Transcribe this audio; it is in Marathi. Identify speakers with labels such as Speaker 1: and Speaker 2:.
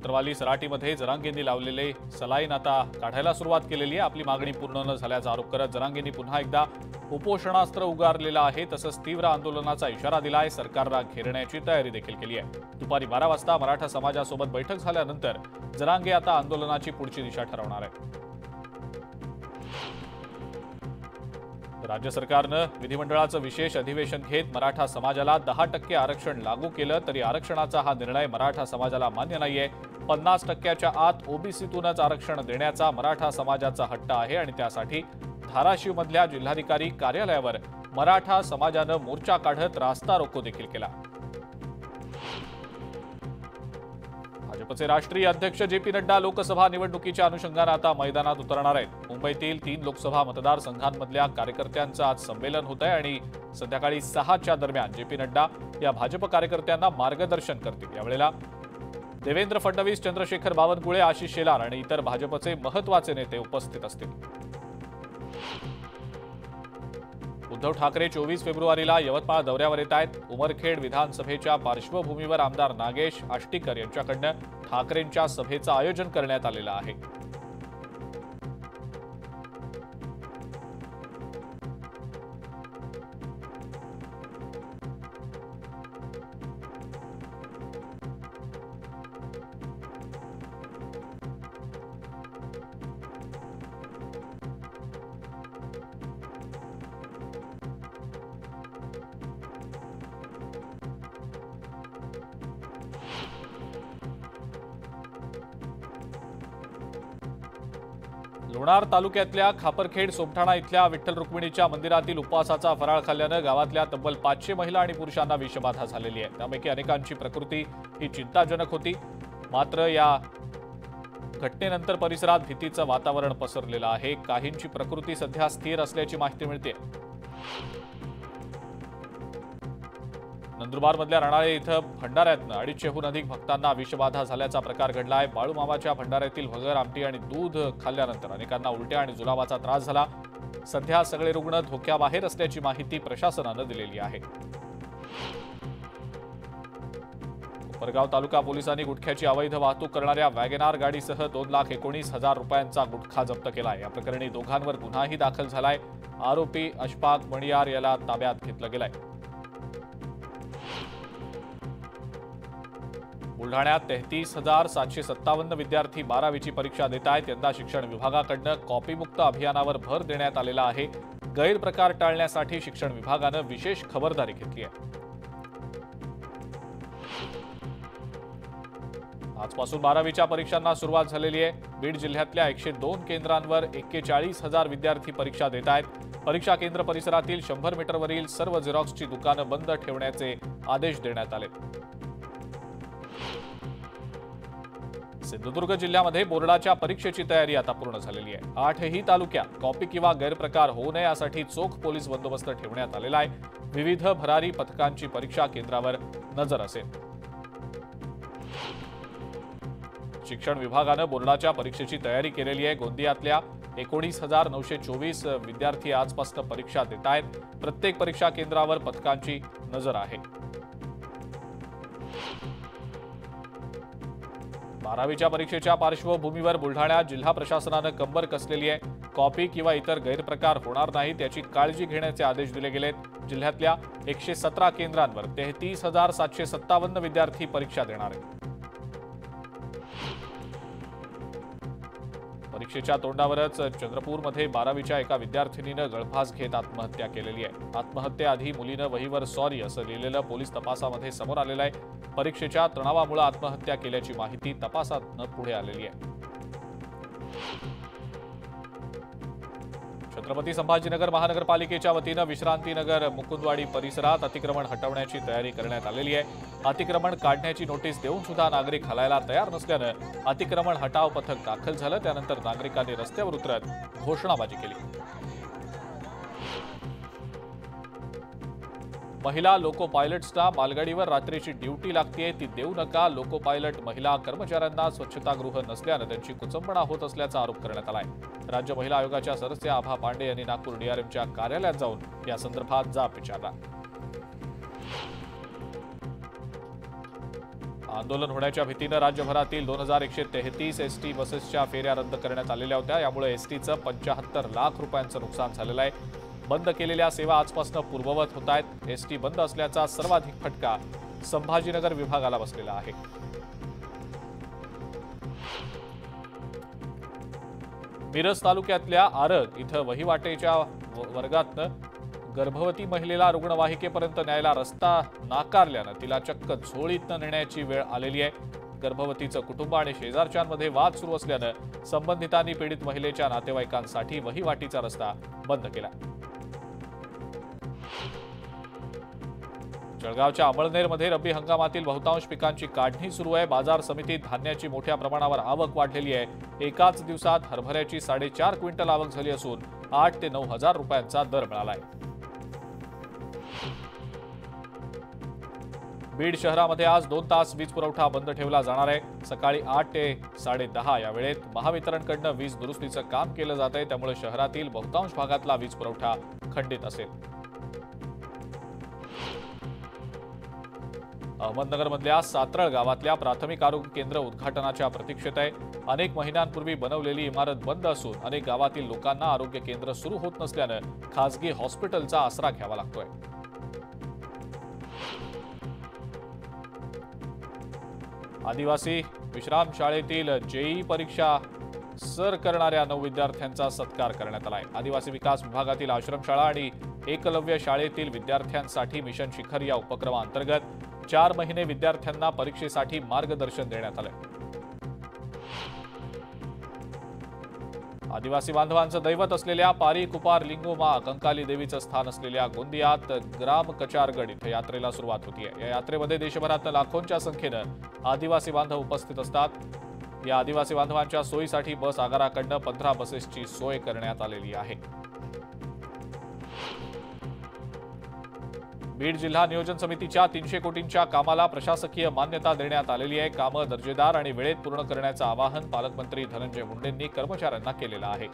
Speaker 1: अंतरवाली सराटीमध्ये जरांगेंनी लावलेले सलाईन आता काढायला सुरुवात केलेली आहे. आपली मागणी पूर्ण न झाल्याचा आरोप करत जरांगेंनी पुन्हा एकदा उपोषणास्त्र उगारलेलं आहे तसंच तीव्र आंदोलनाचा इशारा दिला आहे सरकारला घेरण्याची तयारी देखील केली आहे. दुपारी बारा वाजता मराठा समाजासोबत बैठक झाल्यानंतर जरांगे आता आंदोलनाची पुढची दिशा ठरवणार आहे राज्य सरकारनं विधिमंडळाचं विशेष अधिवेशन घेत मराठा समाजाला दहा टक्के आरक्षण लागू केलं तरी आरक्षणाचा हा निर्णय मराठा समाजाला मान्य नाहीये. पन्नास टक्क्याच्या आत ओबीसीतूनच आरक्षण देण्याचा मराठा समाजाचा हट्ट आहे आणि त्यासाठी धाराशिवमधल्या जिल्हाधिकारी कार्यालयावर मराठा समाजानं मोर्चा काढत रास्ता रोको देखील केला. भाजपचे राष्ट्रीय अध्यक्ष जे पी नड्डा लोकसभा निवडणुकीच्या अनुषंगानं आता मैदानात उतरणार आहेत. मुंबईतील तीन लोकसभा मतदारसंघांमधल्या कार्यकर्त्यांचं आज संमेलन होत आहे आणि संध्याकाळी सहाच्या दरम्यान जे पी नड्डा या भाजप कार्यकर्त्यांना मार्गदर्शन करतील. यावेळेला देवेंद्र फडणवीस चंद्रशेखर बावनकुळे आशिष शेलार आणि इतर भाजपचे महत्त्वाचे नेते उपस्थित असतील. उद्धव ठाकरे चोवीस फेब्रुवारीला यवतमाळ दौऱ्यावर येत आहेत. उमरखेड विधानसभेच्या पार्श्वभूमीवर आमदार नागेश आष्टीकर यांच्याकडनं ठाकरेंच्या सभेचं आयोजन करण्यात आलेलं आहे. लोणार तालुक्यातल्या खापरखेड सोमठाणा इथल्या विठ्ठल रुक्मिणीच्या मंदिरातील उपवासाचा फराळ खाल्ल्यानं गावातल्या तब्बल पाचशे महिला आणि पुरुषांना विषबाधा झालेली आहे. त्यापैकी अनेकांची प्रकृती ही चिंताजनक होती. मात्र या घटनेनंतर परिसरात भीतीचं वातावरण पसरलेलं आहे. काहींची प्रकृती सध्या स्थिर असल्याची माहिती मिळते नंदुरबारमधल्या रणाळे इथं भंडाऱ्यातनं अडीचशेहून अधिक भक्तांना विषबाधा झाल्याचा प्रकार घडला आहे बाळूमामाच्या भंडाऱ्यातील भगर आमटी आणि दूध खाल्ल्यानंतर अनेकांना उलट्या आणि जुलाबाचा त्रास झाला. सध्या सगळे रुग्ण धोक्याबाहेर असल्याची माहिती प्रशासनानं दिलेली आहे. कोपरगाव तालुका पोलिसांनी गुटख्याची अवैध वाहतूक करणाऱ्या वॅगनार गाडीसह दोन लाख एकोणीस हजार रुपयांचा गुटखा जप्त केलाय. या प्रकरणी दोघांवर गुन्हाही दाखल झालाय. आरोपी अशफाक मणियार याला ताब्यात घेतलं गेलाय. बुलढाण्यात तेहतीस हजार सातशे सत्तावन्न विद्यार्थी बारावीची परीक्षा देत आहेत. यंदा शिक्षण विभागाकडनं कॉपीमुक्त अभियानावर भर देण्यात आलेला आहे. गैरप्रकार टाळण्यासाठी शिक्षण विभागानं विशेष खबरदारी घेतली आहे. आजपासून बारावीच्या परीक्षांना सुरुवात झालेली आहे. बीड जिल्ह्यातल्या एकशे दोन केंद्रांवर एक्केचाळीस हजार विद्यार्थी परीक्षा देत आहेत. परीक्षा केंद्र परिसरातील शंभर मीटरवरील सर्व झेरॉक्सची दुकानं बंद ठेवण्याचे आदेश देण्यात आले सिंधुदुर्ग जिल्ह्यामध्ये बोर्डाच्या परीक्षेची तयारी आता पूर्ण झालेली आहे. आठही तालुक्यात कॉपी किंवा गैरप्रकार होऊ नये यासाठी चोख पोलीस बंदोबस्त ठेवण्यात आलेला आहे. विविध भरारी पथकांची परीक्षा केंद्रावर नजर असेल. शिक्षण विभागानं बोर्डाच्या परीक्षेची तयारी केलेली आहे. गोंदियातल्या एकोणीस हजार नऊशे चोवीस विद्यार्थी आजपासून परीक्षा देत आहेत प्रत्येक परीक्षा केंद्रावर पथकांची नजर आहे. बारावीच्या परीक्षेच्या पार्श्वभूमीवर बुलढाण्यात जिल्हा प्रशासनानं कंबर कसलेली आहे कॉपी किंवा इतर गैरप्रकार होणार नाहीत याची काळजी घेण्याचे आदेश दिले गेलेत. जिल्ह्यातल्या एकशे सतरा केंद्रांवर तेहतीस हजार सातशे सत्तावन्न विद्यार्थी परीक्षा देणार आहेत. परीक्षेच्या तोंडावरच चंद्रपूरमध्ये बारावीच्या एका विद्यार्थिनीनं गळफास घेत आत्महत्या केलेली आहे. आत्महत्येआधी मुलीनं वहीवर सॉरी असं लिहिलेलं पोलीस तपासामध्ये समोर आलेलं आहे. परीक्षेच्या तणावामुळे आत्महत्या केल्याची माहिती तपासातनं पुढे आलेली आहे. छत्रपती संभाजीनगर महानगरपालिकेच्या वतीनं विश्रांतीनगर मुकुंदवाडी परिसरात अतिक्रमण हटवण्याची तयारी करण्यात आलेली आहे. अतिक्रमण काढण्याची नोटीस देऊन सुद्धा नागरिक हलायला तयार नसल्यानं अतिक्रमण हटाव पथक दाखल झालं. त्यानंतर नागरिकांनी रस्त्यावर उतरत घोषणाबाजी केली. महिला लोको पायलट्सना मालगाडीवर रात्रीची ड्युटी लागतेय ती देऊ नका. लोको पायलट महिला कर्मचाऱ्यांना स्वच्छतागृह नसल्यानं त्यांची कुचंबणा होत असल्याचा आरोप करण्यात आलाय. राज्य महिला आयोगाच्या सदस्य आभा पांडे यांनी नागपूर डीआरएमच्या कार्यालयात जाऊन या संदर्भात जाब विचारला. आंदोलन होण्याच्या भीतीनं राज्यभरातील दोन हजार एकशे तेहतीस एस टी बसेसच्या फेऱ्या रद्द करण्यात आलेल्या होत्या. यामुळे एस टीचं पंच्याहत्तर लाख रुपयांचं नुकसान झालेलं आहे. बंद केलेल्या सेवा आजपासून पूर्ववत होत आहेत. एस टी बंद असल्याचा सर्वाधिक फटका संभाजीनगर विभागाला बसलेला आहे. मिरज तालुक्यातल्या आरग इथं वहिवाटेच्या वर्गातनं गर्भवती महिलेला रुग्णवाहिकेपर्यंत न्यायला रस्ता नाकारल्यानं तिला चक्क झोळीतनं नेण्याची वेळ आलेली आहे. गर्भवतीचं कुटुंब आणि शेजारच्यांमध्ये वाद सुरू असल्यानं संबंधितांनी पीडित महिलेच्या नातेवाईकांसाठी वहिवाटीचा रस्ता बंद केला. जळगावच्या अमळनेरमध्ये रब्बी हंगामातील बहुतांश पिकांची काढणी सुरू आहे. बाजार समितीत धान्याची मोठ्या प्रमाणावर आवक वाढलेली आहे. एकाच दिवसात हरभऱ्याची साडेचार क्विंटल आवक झाली असून आठ ते नऊ हजार रुपयांचा दर मिळाला आहे बीड शहरामध्ये आज दोन तास वीज पुरवठा बंद ठेवला जाणार आहे. सकाळी आठ ते साडेदहा या वेळेत महावितरणकडनं वीज दुरुस्तीचं काम केलं जात आहे त्यामुळे शहरातील बहुतांश भागातला वीज पुरवठा खंडित असेल. अहमदनगरमधल्या सातरळ गावातल्या प्राथमिक आरोग्य केंद्र उद्घाटनाच्या प्रतीक्षेत आहे. अनेक महिन्यांपूर्वी बनवलेली इमारत बंद असून अनेक गावातील लोकांना आरोग्य केंद्र सुरू होत नसल्यानं खासगी हॉस्पिटलचा आसरा घ्यावा लागतोय. आदिवासी विश्राम शाळेतील जेई परीक्षा सर करणाऱ्या नऊ विद्यार्थ्यांचा सत्कार करण्यात आलाय. आदिवासी विकास विभागातील आश्रमशाळा आणि एकलव्य शाळेतील विद्यार्थ्यांसाठी मिशन शिखर या उपक्रमाअंतर्गत चार महिने विद्यार्थ्यांना परीक्षेसाठी मार्गदर्शन देण्यात आलं. आदिवासी बांधवांचं दैवत असलेल्या पारी कुपार लिंगोमा कंकाली देवीचं स्थान असलेल्या गोंदियात ग्राम कचारगड इथं यात्रेला सुरुवात होतीये. या यात्रेमध्ये देशभरात लाखोंच्या संख्येनं आदिवासी बांधव उपस्थित असतात. या आदिवासी बांधवांच्या सोयीसाठी बस आगाराकडनं पंधरा बसेसची सोय करण्यात आलेली आहे. बीड जिल्हा नियोजन समितीच्या तीनशे कोटींच्या कामाला प्रशासकीय मान्यता देण्यात आलेली आहे. कामं दर्जेदार आणि वेळेत पूर्ण करण्याचं आवाहन पालकमंत्री धनंजय मुंडेंनी कर्मचाऱ्यांना केलेलं आहे.